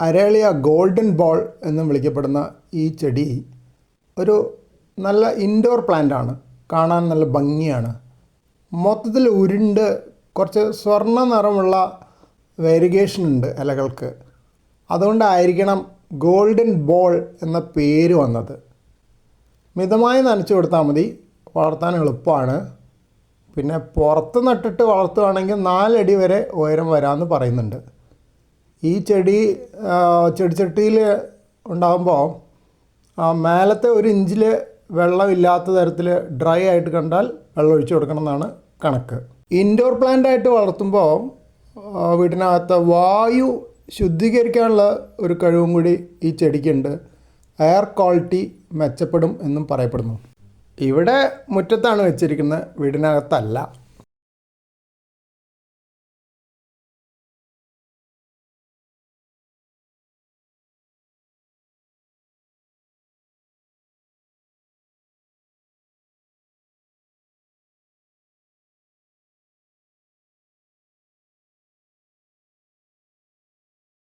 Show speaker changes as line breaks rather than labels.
അരേളിയ golden ball എന്നും വിളിക്കപ്പെടുന്ന ഈ ചെടി ഒരു നല്ല ഇൻഡോർ പ്ലാന്റാണ് കാണാൻ നല്ല ഭംഗിയാണ്. മൊത്തത്തിൽ ഉരുണ്ട് കുറച്ച് സ്വർണ നിറമുള്ള വേരിഗേഷൻ ഉണ്ട് ഇലകൾക്ക്. അതുകൊണ്ടായിരിക്കണം ഗോൾഡൻ ബോൾ എന്ന പേര് വന്നത്. മിതമായി നനച്ചു കൊടുത്താൽ മതി. വളർത്താൻ എളുപ്പമാണ്. പിന്നെ പുറത്ത് നട്ടിട്ട് വളർത്തുകയാണെങ്കിൽ നാലടി വരെ ഉയരം വരാമെന്ന് പറയുന്നുണ്ട്. ഈ ചെടി ചെടിച്ചട്ടിയിൽ ഉണ്ടാകുമ്പോൾ മേലത്തെ ഒരു ഇഞ്ചിൽ വെള്ളമില്ലാത്ത തരത്തിൽ ഡ്രൈ ആയിട്ട് കണ്ടാൽ വെള്ളം ഒഴിച്ചു കൊടുക്കണം എന്നാണ് കണക്ക്. ഇൻഡോർ പ്ലാന്റ് ആയിട്ട് വളർത്തുമ്പോൾ വീട്ടിനകത്ത് വായു ശുദ്ധീകരിക്കാനുള്ള ഒരു കഴിവും കൂടി ഈ ചെടിക്കുണ്ട്. എയർ ക്വാളിറ്റി മെച്ചപ്പെടും എന്നും പറയപ്പെടുന്നു. ഇവിടെ മുറ്റത്താണ് വെച്ചിരിക്കുന്നത് വീടിനകത്തല്ല.